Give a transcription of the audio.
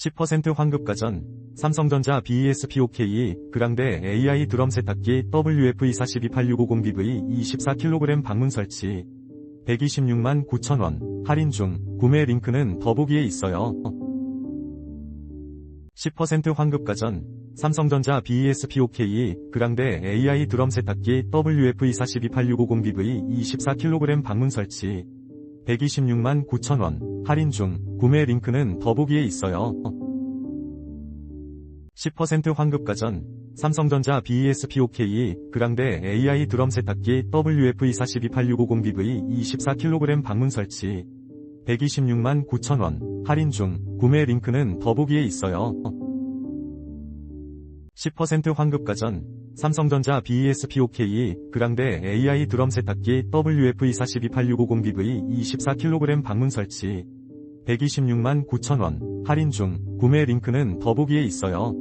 10% 환급 가전, 삼성전자 BESPOK 그랑데 AI 드럼 세탁기 WF24286550BV 24kg 방문 설치. 126만 9천원 할인 중. 구매 링크는 더보기에 있어요. 10% 환급 가전, 삼성전자 BESPOK 그랑데 AI 드럼 세탁기 WF24286550BV 24kg 방문 설치. 126만 9천원 할인 중 구매 링크는 더보기에 있어요. 10% 환급 가전, 삼성전자 BESPOK 그랑데 AI 드럼 세탁기 WF24286550BV 24kg 방문 설치 126만 9천원 할인 중 구매 링크는 더보기에 있어요. 10% 환급 가전, 삼성전자 BESPOK 그랑데 AI 드럼 세탁기 WF24286550BV 24kg 방문 설치 126만 9천원 할인 중 구매 링크는 더보기에 있어요.